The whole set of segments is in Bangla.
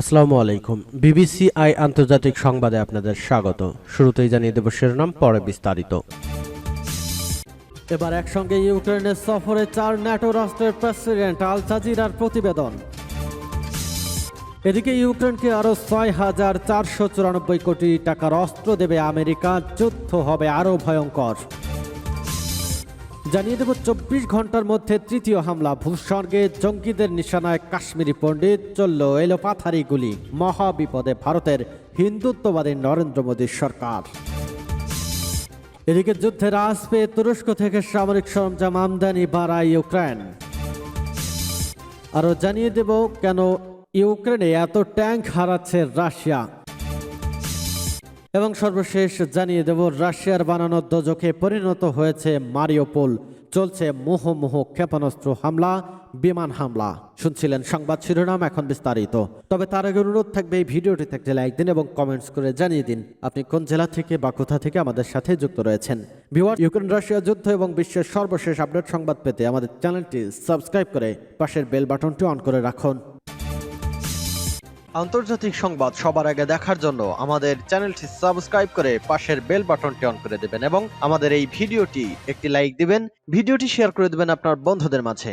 আসসালামু আলাইকুম। বিবিসি আই আন্তর্জাতিক সংবাদে আপনাদের স্বাগত। শুরুতেই জানিয়ে দেব শিরোনাম, পরে বিস্তারিত। এবার একসঙ্গে ইউক্রেনের সফরে চার ন্যাটো রাষ্ট্রের প্রেসিডেন্ট আল জাজিরার প্রতিবেদন। এদিকে ইউক্রেনকে আরও ছয় হাজার চারশো চুরানব্বই কোটি টাকার অস্ত্র দেবে আমেরিকা, যুদ্ধ হবে আরও ভয়ঙ্কর। জানিয়ে দেব, চব্বিশ ঘণ্টার মধ্যে তৃতীয় হামলা, ভূস্বর্গে জঙ্গিদের নিশানায় কাশ্মীরি পণ্ডিত চলল এলোপাথারি গুলি। মহা বিপদে ভারতের হিন্দুত্ববাদী নরেন্দ্র মোদীর সরকার। এদিকে যুদ্ধে হ্রাস পেয়ে তুরস্ক থেকে সামরিক সরঞ্জাম আমদানি বাড়ায় ইউক্রেন। আরও জানিয়ে দেব, কেন ইউক্রেনে এত ট্যাঙ্ক হারাচ্ছে রাশিয়া? এবং সর্বশেষ জানিয়ে দেব, রাশিয়ার বানানো দোজখে পরিণত হয়েছে মারিওপোল। চলছে মুহুমুহ ক্ষেপণাস্ত্র হামলা, বিমান হামলা। শুনছিলেন সংবাদ শিরোনাম এখন বিস্তারিত। তবে তার আগে অনুরোধ থাকবে এই ভিডিওটি থাকতে লাইক দিন এবং কমেন্টস করে জানিয়ে দিন, আপনি কোন জেলা থেকে বা কোথা থেকে আমাদের সাথে যুক্ত রয়েছেন। ভিওয়ার ইউক্রেন রাশিয়া যুদ্ধ এবং বিশ্বের সর্বশেষ আপডেট সংবাদ পেতে আমাদের চ্যানেলটি সাবস্ক্রাইব করে পাশের বেল বাটনটি অন করে রাখুন। আন্তর্জাতিক সংবাদ সবার আগে দেখার জন্য আমাদের চ্যানেলটি সাবস্ক্রাইব করে পাশের বেল বাটনটি অন করে দেবেন এবং আমাদের এই ভিডিওটি একটি লাইক দিবেন, ভিডিওটি শেয়ার করে দেবেন আপনার বন্ধুদের মাঝে।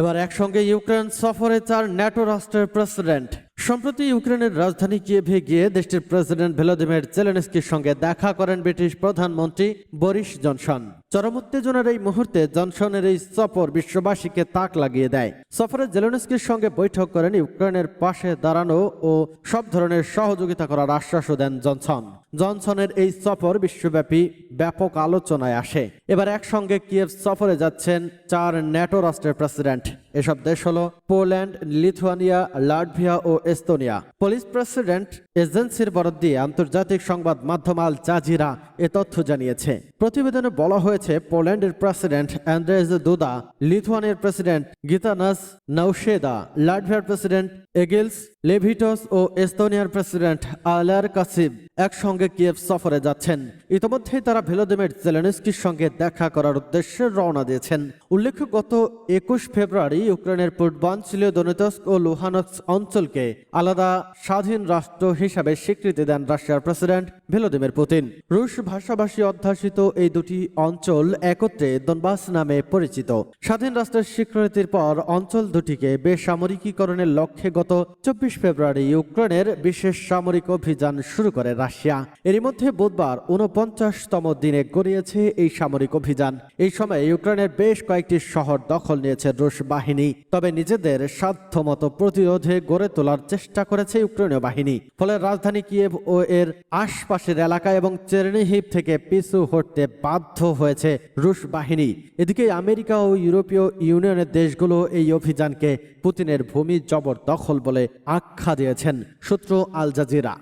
এবার একসঙ্গে ইউক্রেন সফরে চার ন্যাটো রাষ্ট্রের প্রেসিডেন্ট। সম্প্রতি ইউক্রেনের রাজধানী কিয়েভে গিয়ে দেশটির প্রেসিডেন্ট ভ্লাদিমির জেলেনস্কির সঙ্গে দেখা করেন ব্রিটিশ প্রধানমন্ত্রী বরিস জনসন। চরম উত্তেজনার এই মুহূর্তে জনসনের এই সফর বিশ্ববাসীকে তাক লাগিয়ে দেয়। সফরে জেলেনস্কির সঙ্গে বৈঠক করেন ইউক্রেনের পাশে দাঁড়ানো ও সব ধরনের সহযোগিতা করার আশ্বাসও দেন জনসন। জনসনের এই সফর বিশ্বব্যাপী ব্যাপক আলোচনায় আসে। এবার একসঙ্গে কিয়েভ সফরে যাচ্ছেন চার ন্যাটো রাষ্ট্রের প্রেসিডেন্ট। এসব দেশ হল পোল্যান্ড, লিথুয়ানিয়া, লাটভিয়া ও এস্তোনিয়া। পুলিশ প্রেসিডেন্ট এজেন্সির বরাদ দিয়ে আন্তর্জাতিক সংবাদ মাধ্যম আল জাজিরা এ তথ্য জানিয়েছে। প্রতিবেদনে বলা হয়েছে পোল্যান্ডের প্রেসিডেন্ট অ্যান্ড্রেজ দুদা, লিথুয়ানিয়ার প্রেসিডেন্ট গীতানাস নৌশেদা লাটভিয়ার প্রেসিডেন্ট এগিলস লেভিটস ও এস্তোনিয়ার প্রেসিডেন্ট আলার কাসিব একসঙ্গে কিয়েভ সফরে যাচ্ছেন। ইতোমধ্যেই তারা ভেলোদিমির জেলেনস্কির সঙ্গে দেখা করার উদ্দেশ্যে রওনা দিয়েছেন। উল্লেখ্য, গত একুশ ফেব্রুয়ারি ইউক্রেনের পূর্বাঞ্চলীয় দনিতস্ক ও লুহানক্স অঞ্চলকে আলাদা স্বাধীন রাষ্ট্র হিসাবে স্বীকৃতি দেন রাশিয়ার প্রেসিডেন্ট ভেলোদিমির পুতিন। রুশ ভাষাভাষী অধ্যাসিত এই দুটি অঞ্চল একত্রে দনবাস নামে পরিচিত। স্বাধীন রাষ্ট্রের স্বীকৃতির পর অঞ্চল দুটিকে বেসামরিকীকরণের লক্ষ্যে গত চব্বিশ ফেব্রুয়ারি ইউক্রেনের বিশেষ সামরিক অভিযান শুরু করে রাশিয়া। এরই মধ্যে বুধবার উনপঞ্চাশতম দিনে গড়িয়েছে এই সামরিক অভিযান। এই সময় ইউক্রেনের বেশ কয়েকটি শহর দখল নিয়েছে রুশ বাহিনী। তবে নিজেদের সাধ্যমতো প্রতিরোধে গড়ে তোলার চেষ্টা করেছে ইউক্রেনীয় বাহিনী। ফলে রাজধানী কিয়েভ ও এর আশপাশের এলাকা এবং চেরনিহিপ থেকে পিছু হটতে বাধ্য হয়েছে রুশ বাহিনী। এদিকে আমেরিকা ও ইউরোপীয় ইউনিয়নের দেশগুলো এই অভিযানকে পুতিনের ভূমি জবরদখল বলে আখ্যা দিয়েছেন সূত্র আল জাজিরা।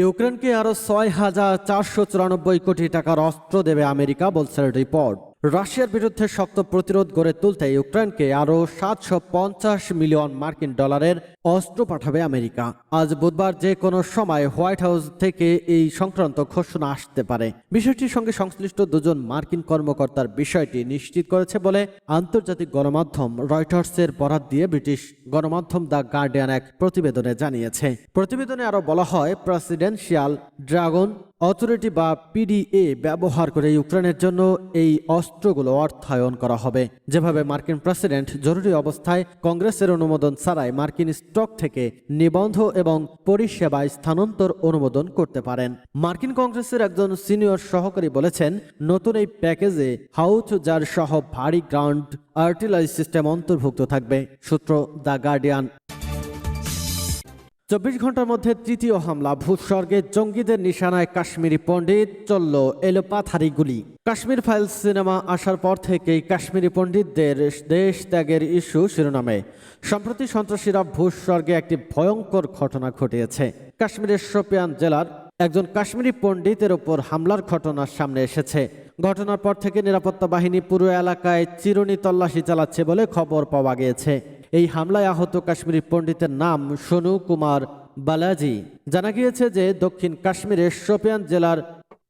ইউক্রেনকে আরও ছয় হাজার চারশো চুরানব্বই কোটি টাকার অস্ত্র দেবে আমেরিকা, বলছে রিপোর্ট। রাশিয়ার বিরুদ্ধে শক্ত প্রতিরোধ গড়ে তুলতে ইউক্রেনকে আরও সাতশো পঞ্চাশ মিলিয়ন মার্কিন ডলারের অস্ত্র পাঠাবে আমেরিকা। আজ বুধবার যে কোনো সময় হোয়াইট হাউস থেকে এই সংক্রান্ত ঘোষণা আসতে পারে। বিষয়টির সঙ্গে সংশ্লিষ্ট দুজন মার্কিন কর্মকর্তার বিষয়টি নিশ্চিত করেছে বলে আন্তর্জাতিক গণমাধ্যম রয়টার্সের বরাত দিয়ে ব্রিটিশ গণমাধ্যম দ্য গার্ডিয়ান এক প্রতিবেদনে জানিয়েছে। প্রতিবেদনে আরও বলা হয়, প্রেসিডেন্সিয়াল ড্রাগন অথরিটি বা পিডিএ ব্যবহার করে ইউক্রেনের জন্য এই অস্ত্রগুলো অর্থায়ন করা হবে। যেভাবে মার্কিন প্রেসিডেন্ট জরুরি অবস্থায় কংগ্রেসের অনুমোদন ছাড়াই মার্কিন স্টক থেকে নিবন্ধ এবং পরিষেবায় স্থানান্তর অনুমোদন করতে পারেন। মার্কিন কংগ্রেসের একজন সিনিয়র সহকারী বলেছেন, নতুন এই প্যাকেজে হাউচ যার সহ ভারী গ্রাউন্ড আর্টিলারি সিস্টেম অন্তর্ভুক্ত থাকবে। সূত্র দ্য গার্ডিয়ান। চব্বিশ ঘণ্টার মধ্যে তৃতীয় হামলা, ভূস্বর্গে জঙ্গিদের নিশানায় কাশ্মীরি পণ্ডিত চলল এলোপাথারি গুলি। কাশ্মীর ফাইলস সিনেমা আসার পর থেকেই কাশ্মীরি পণ্ডিতদের দেশ ত্যাগের ইস্যু শিরোনামে। সম্প্রতি সন্ত্রাসীরা ভূস্বর্গে একটি ভয়ঙ্কর ঘটনা ঘটিয়েছে। কাশ্মীরের শোপিয়ান জেলার একজন কাশ্মীরি পণ্ডিতের ওপর হামলার ঘটনা সামনে এসেছে। ঘটনার পর থেকে নিরাপত্তা বাহিনী পুরো এলাকায় চিরুনি তল্লাশি চালাচ্ছে বলে খবর পাওয়া গিয়েছে। এই হামলায় আহত কাশ্মীরি পণ্ডিতের নাম সোনু কুমার বালাজি। জানা গিয়েছে যে দক্ষিণ কাশ্মীরের শোপিয়ান জেলার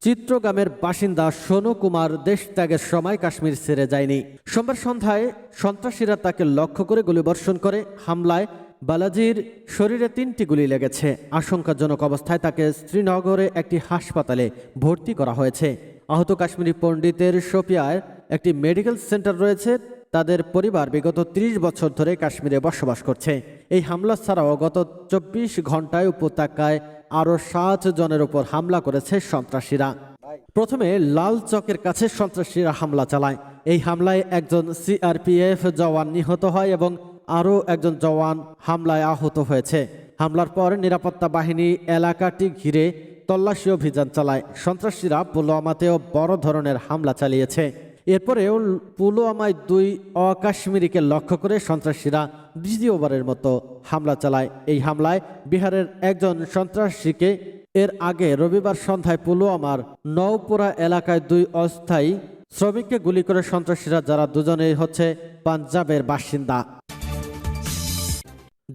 চিত্রগ্রামের বাসিন্দা সোনু কুমার দেশ ত্যাগের সময় কাশ্মীর ছেড়ে যায়নি। সোমবার সন্ধ্যায় সন্ত্রাসীরা তাকে লক্ষ্য করে গুলিবর্ষণ করে। হামলায় বালাজির শরীরে তিনটি গুলি লেগেছে। আশঙ্কাজনক অবস্থায় তাকে শ্রীনগরে একটি হাসপাতালে ভর্তি করা হয়েছে। আহত কাশ্মীরি পণ্ডিতের সোপিয়ায় একটি মেডিকেল সেন্টার রয়েছে। তাদের পরিবার বিগত ৩০ বছর ধরে কাশ্মীরে বসবাস করছে। এই হামলা ছাড়াও গত চব্বিশ ঘন্টায় উপত্যকায় আরও সাত জনের উপর হামলা করেছে সন্ত্রাসীরা। প্রথমে লাল চকের কাছে সন্ত্রাসীরা হামলা চালায়। এই হামলায় একজন সিআরপিএফ জওয়ান নিহত হয় এবং আরও একজন জওয়ান হামলায় আহত হয়েছে। হামলার পর নিরাপত্তা বাহিনী এলাকাটি ঘিরে তল্লাশি অভিযান চালায়। সন্ত্রাসীরা পুলওয়ামাতেও বড় ধরনের হামলা চালিয়েছে। এরপরেও পুলওয়ামায় দুই অকাশ্মীরিকে লক্ষ্য করে সন্ত্রাসীরা দ্বিতীয়বারের মতো হামলা চালায়। এই হামলায় বিহারের একজন সন্ত্রাসীকে এর আগে রবিবার সন্ধ্যায় পুলওয়ামার নওপুরা এলাকায় দুই অস্থায়ী শ্রমিককে গুলি করে সন্ত্রাসীরা, যারা দুজনেই হচ্ছে পাঞ্জাবের বাসিন্দা।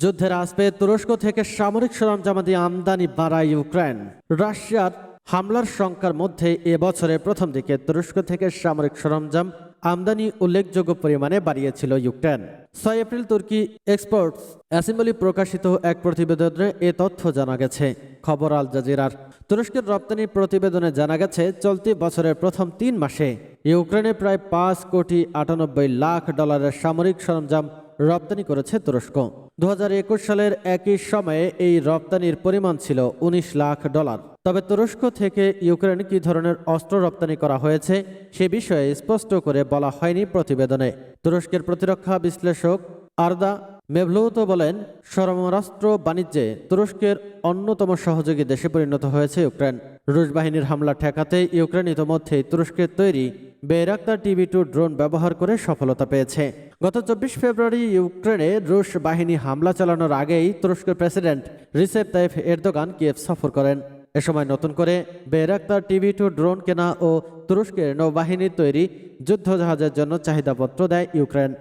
যুদ্ধের আসবে তুরস্ক থেকে সামরিক সরঞ্জামাদি আমদানি বাড়ায় ইউক্রেন। রাশিয়ার হামলার সংখ্যার মধ্যে এবছরের প্রথম দিকে তুরস্ক থেকে সামরিক সরঞ্জাম আমদানি উল্লেখযোগ্য পরিমাণে বাড়িয়েছিল ইউক্রেন। ছয় এপ্রিল তুর্কি এক্সপোর্টস অ্যাসেম্বলি প্রকাশিত এক প্রতিবেদনে এ তথ্য জানা গেছে। খবর আল জাজিরার। তুরস্কের রপ্তানি প্রতিবেদনে জানা গেছে, চলতি বছরের প্রথম তিন মাসে ইউক্রেনে প্রায় পাঁচ কোটি আটানব্বই লাখ ডলারের সামরিক সরঞ্জাম রপ্তানি করেছে তুরস্ক। দু হাজার একুশ সালের একই সময়ে এই রপ্তানির পরিমাণ ছিল ১৯ লাখ ডলার। তবে তুরস্ক থেকে ইউক্রেন কি ধরনের অস্ত্র রপ্তানি করা হয়েছে সে বিষয়ে স্পষ্ট করে বলা হয়নি প্রতিবেদনে। তুরস্কের প্রতিরক্ষা বিশ্লেষক আরদা মেভলৌত বলেন সরমরাস্ত্র বাণিজ্যে তুরস্কের অন্যতম সহযোগী দেশে পরিণত হয়েছে ইউক্রেন। রুশ বাহিনীর হামলা ঠেকাতে ইউক্রেন ইতোমধ্যেই তুরস্কের তৈরি বেরাক্তার টিভি টু ড্রোন ব্যবহার করে সফলতা পেয়েছে। গত চব্বিশ ফেব্রুয়ারি ইউক্রেনে রুশ বাহিনী হামলা চালানোর আগেই তুরস্কের president Recep Tayyip Erdogan Kiev সফর করেন। এ সময় নতুন করে বেরাক্তার টিভি টু ড্রোন কেনা ও তুরস্কের নৌবাহিনীর তৈরি যুদ্ধজাহাজের জন্য চাহিদাপত্র দেয় ইউক্রেন।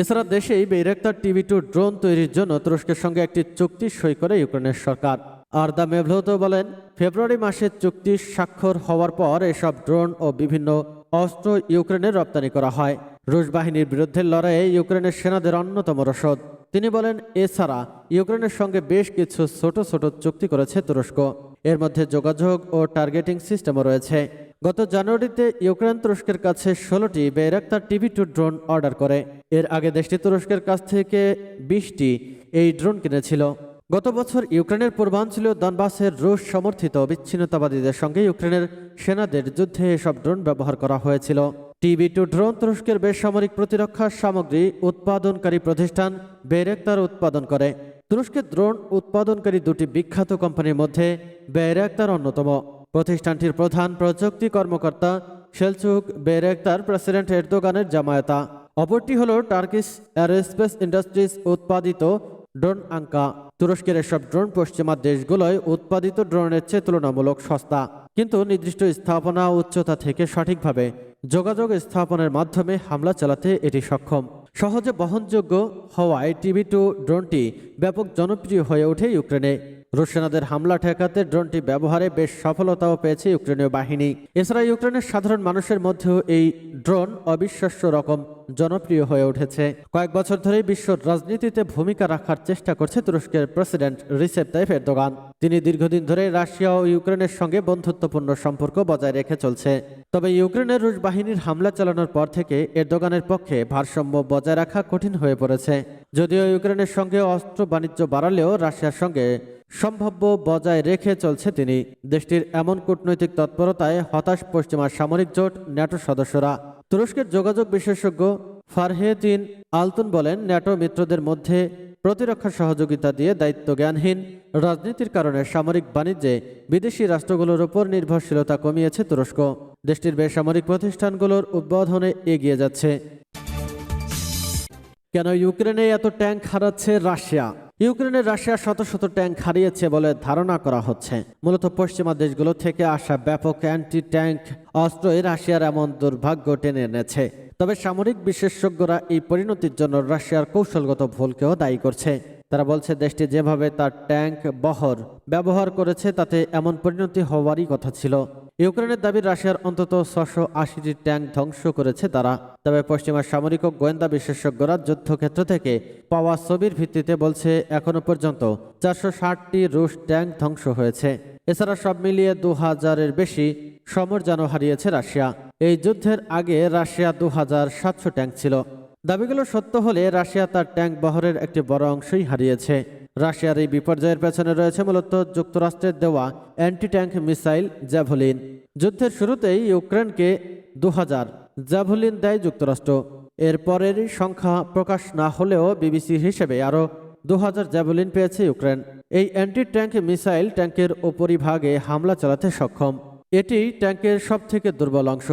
এছাড়া দেশেই বেরাক্তার টিভি টু ড্রোন তৈরির জন্য তুরস্কের সঙ্গে একটি চুক্তি সই করে ইউক্রেনের সরকার। আর দ্য মেভলত বলেন, ফেব্রুয়ারি মাসে চুক্তি স্বাক্ষর হওয়ার পর এসব ড্রোন ও বিভিন্ন অস্ত্র ইউক্রেনে রপ্তানি করা হয়। রুশ বাহিনীর বিরুদ্ধে লড়াইয়ে ইউক্রেনের সেনাদের অন্যতম রসদ। তিনি বলেন, এছাড়া ইউক্রেনের সঙ্গে বেশ কিছু ছোট ছোট চুক্তি করেছে তুরস্ক। এর মধ্যে যোগাযোগ ও টার্গেটিং সিস্টেমও রয়েছে। গত জানুয়ারিতে ইউক্রেন তুরস্কের কাছে ষোলোটি Bayraktar TB two drone order করে। এর আগে দেশটি তুরস্কের কাছ থেকে বিশটি এই ড্রোন কিনেছিল। গত বছর ইউক্রেনের পূর্বাঞ্চলীয় দনবাসের রুশ সমর্থিত বিচ্ছিন্নতাবাদীদের সঙ্গে ইউক্রেনের সেনাদের যুদ্ধে এসব ড্রোন ব্যবহার করা হয়েছিল। টিভি টু ড্রোন তুরস্কের বেসামরিক প্রতিরক্ষা সামগ্রী উৎপাদনকারী প্রতিষ্ঠান বেরেক্তার উৎপাদন করে। তুরস্কের ড্রোন উৎপাদনকারী দুটি বিখ্যাত কোম্পানির মধ্যে বেরেক্তার অন্যতম। প্রতিষ্ঠানটির প্রধান প্রযুক্তি কর্মকর্তা শেলচুক বেরেক্তার প্রেসিডেন্ট এরদোগানের জামায়াতা। অপরটি হল টার্কিশ অ্যারোস্পেস ইন্ডাস্ট্রিজ উৎপাদিত ড্রোন আঙ্কা। তুরস্কের এসব ড্রোন পশ্চিমা দেশগুলোয় উৎপাদিত ড্রোনের চেয়ে তুলনামূলক সস্তা। কিন্তু নির্দিষ্ট স্থাপনা উচ্চতা থেকে সঠিকভাবে যোগাযোগ স্থাপনের মাধ্যমে হামলা চালাতে এটি সক্ষম। সহজে বহনযোগ্য হওয়ায় টিভি টু ড্রোনটি ব্যাপক জনপ্রিয় হয়ে ওঠে ইউক্রেনে। রুশ সেনাদের হামলা ঠেকাতে ড্রোনটি ব্যবহারে বেশ সফলতাও পেয়েছে ইউক্রেনীয় বাহিনী। এছাড়া ইউক্রেনের সাধারণ মানুষের মধ্যেও এই ড্রোন অবিশ্বাস্য রকম। জনপ্রিয় হয়ে উঠেছে। কয়েক বছর ধরে বিশ্ব রাজনীতিতে ভূমিকা রাখার চেষ্টা করছে তুরস্কের প্রেসিডেন্ট রিসেপ তাইফ এরদোগান। তিনি দীর্ঘদিন ধরে রাশিয়া ও ইউক্রেনের সঙ্গে বন্ধুত্বপূর্ণ সম্পর্ক বজায় রেখে চলছে। তবে ইউক্রেনের রুশ বাহিনীর হামলা চালানোর পর থেকে এরদোগানের পক্ষে ভারসাম্য বজায় রাখা কঠিন হয়ে পড়েছে। যদিও ইউক্রেনের সঙ্গে অস্ত্র বাণিজ্য বাড়ালেও রাশিয়ার সঙ্গে সম্ভাব্য বজায় রেখে চলছে তিনি। দেশটির এমন কূটনৈতিক তৎপরতায় হতাশ পশ্চিমা সামরিক জোট, ন্যাটো সদস্যরা। তুরস্কের যোগাযোগ বিশেষজ্ঞ ফারহেদিন আলতুন বলেন, ন্যাটো মিত্রদের মধ্যে প্রতিরক্ষা সহযোগিতা দিয়ে দায়িত্ব জ্ঞানহীন রাজনীতির কারণে সামরিক বাণিজ্যে বিদেশি রাষ্ট্রগুলোর উপর নির্ভরশীলতা কমিয়েছে তুরস্ক। দেশটির বেসামরিক প্রতিষ্ঠানগুলোর উদ্বোধনে এগিয়ে যাচ্ছে। কেন ইউক্রেনে এত ট্যাঙ্ক হারাচ্ছে রাশিয়া? ইউক্রেনের রাশিয়া শত শত ট্যাঙ্ক হারিয়েছে বলে ধারণা করা হচ্ছে। মূলত পশ্চিমা দেশগুলো থেকে আসা ব্যাপক অ্যান্টি ট্যাঙ্ক অস্ত্রই রাশিয়ার এমন দুর্ভাগ্য টেনে এনেছে। তবে সামরিক বিশেষজ্ঞরা এই পরিণতির জন্য রাশিয়ার কৌশলগত ভুলকেও দায়ী করছে। তারা বলছে, দেশটি যেভাবে তার ট্যাঙ্ক বহর ব্যবহার করেছে, তাতে এমন পরিণতি হওয়ারই কথা ছিল। ইউক্রেনের দাবি রাশিয়ার অন্তত ছশো আশিটি ট্যাঙ্ক ধ্বংস করেছে তারা। তবে পশ্চিমা সামরিক ও গোয়েন্দা বিশেষজ্ঞরা যুদ্ধক্ষেত্র থেকে পাওয়া ছবির ভিত্তিতে বলছে, এখনও পর্যন্ত চারশো ষাটটি রুশ ট্যাঙ্ক ধ্বংস হয়েছে। এছাড়া সব মিলিয়ে দু হাজারের বেশি সমরযানও হারিয়েছে রাশিয়া। এই যুদ্ধের আগে রাশিয়া দু হাজার সাতশো ট্যাঙ্ক ছিল। দাবিগুলো সত্য হলে রাশিয়া তার ট্যাঙ্ক বহরের একটি বড় অংশই হারিয়েছে। রাশিয়ার এই বিপর্যয়ের পেছনে রয়েছে মূলত যুক্তরাষ্ট্রের দেওয়া অ্যান্টি ট্যাঙ্ক মিসাইল জ্যাভলিন। যুদ্ধের শুরুতেই ইউক্রেনকে দু হাজার জ্যাভলিন দেয় যুক্তরাষ্ট্র। এর পরের সংখ্যা প্রকাশ না হলেও বিবিসি হিসেবে আরও দু হাজার জ্যাভলিন পেয়েছে ইউক্রেন। এই অ্যান্টি ট্যাঙ্ক মিসাইল ট্যাঙ্কের উপরিভাগে হামলা চালাতে সক্ষম। এটি ট্যাঙ্কের সবথেকে দুর্বল অংশ।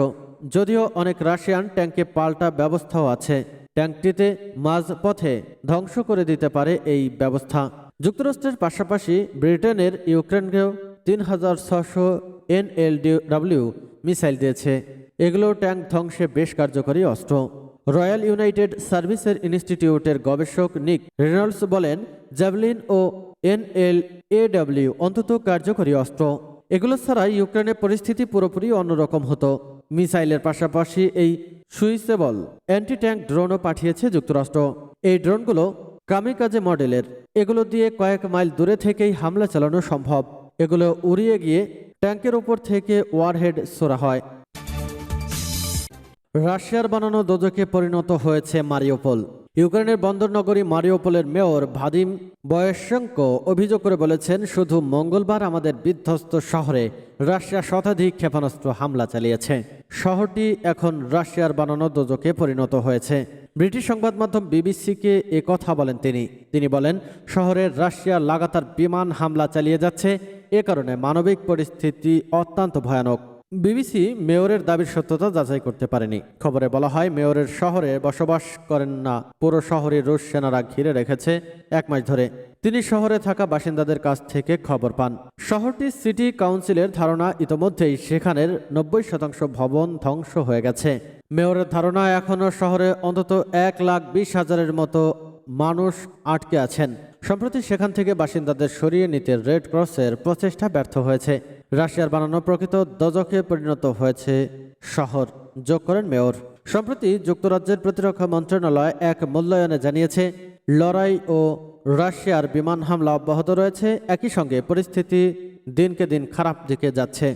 যদিও অনেক রাশিয়ান ট্যাঙ্কে পাল্টা ব্যবস্থাও আছে। ট্যাঙ্কটিতে মাঝপথে ধ্বংস করে দিতে পারে এই ব্যবস্থা। যুক্তরাষ্ট্রের পাশাপাশি ব্রিটেনের ইউক্রেনকেও তিন হাজার ছশো এনএলডিডব্লিউ মিসাইল দিয়েছে। এগুলো ট্যাঙ্ক ধ্বংসে বেশ কার্যকরী অস্ত্র। রয়্যাল ইউনাইটেড সার্ভিসের ইনস্টিটিউটের গবেষক নিক রেনল্ডস বলেন, জ্যাভলিন ও এনএল এডব্লিউ অন্তত কার্যকরী অস্ত্র। এগুলো ছাড়া ইউক্রেনের পরিস্থিতি পুরোপুরি অন্যরকম হতো। মিসাইলের পাশাপাশি এই সুইসেবল অ্যান্টি ট্যাঙ্ক ড্রোনও পাঠিয়েছে যুক্তরাষ্ট্র। এই ড্রোনগুলো কামিকাজে মডেলের। এগুলো দিয়ে কয়েক মাইল দূরে থেকেই হামলা চালানো সম্ভব। এগুলো উড়িয়ে গিয়ে ট্যাঙ্কের ওপর থেকে ওয়ারহেড ছোড়া হয়। রাশিয়ার বানানো দোজকে পরিণত হয়েছে মারিওপোল। ইউক্রেনের বন্দর নগরী মারিওপোলের মেয়র ভাদিম বয়স্যঙ্ক অভিযোগ করে বলেছেন, শুধু মঙ্গলবার আমাদের বিধ্বস্ত শহরে রাশিয়া শতাধিক ক্ষেপণাস্ত্র হামলা চালিয়েছে। শহরটি এখন রাশিয়ার বানানো দোজকে পরিণত হয়েছে। ব্রিটিশ সংবাদ মাধ্যম বিবিসিকে এ কথা বলেন তিনি। তিনি বলেন, শহরে রাশিয়া লাগাতার বিমান হামলা চালিয়ে যাচ্ছে। এ কারণে মানবিক পরিস্থিতি অত্যন্ত ভয়ানক। বিবিসি মেয়রের দাবির সত্যতা যাচাই করতে পারেনি। খবরে বলা হয়, মেয়রের শহরে বসবাস করেন না। পুরো শহরে রুশ সেনারা ঘিরে রেখেছে এক মাস ধরে। তিনি শহরে থাকা বাসিন্দাদের কাছ থেকে খবর পান। শহরটির সিটি কাউন্সিলের ধারণা ইতোমধ্যেই সেখানের নব্বই শতাংশ ভবন ধ্বংস হয়ে গেছে। মেয়রের ধারণা এখনও শহরে অন্তত এক লাখ বিশ হাজারের মতো মানুষ আটকে আছেন। সম্প্রতি সেখান থেকে বাসিন্দাদের সরিয়ে নিতে রেড ক্রসের প্রচেষ্টা ব্যর্থ হয়েছে। রাশিয়ার বানানো প্রকৃত দজকে পরিণত হয়েছে। শহর যোগ করেন মেয়র। সম্প্রতি যুক্তরাজ্যের প্রতিরক্ষা মন্ত্রণালয় এক মূল্যায়নে জানিয়েছে, লড়াই ও রাশিয়ার বিমান হামলা অব্যাহত রয়েছে। একই সঙ্গে পরিস্থিতি দিনকে দিন খারাপ দিকে যাচ্ছে।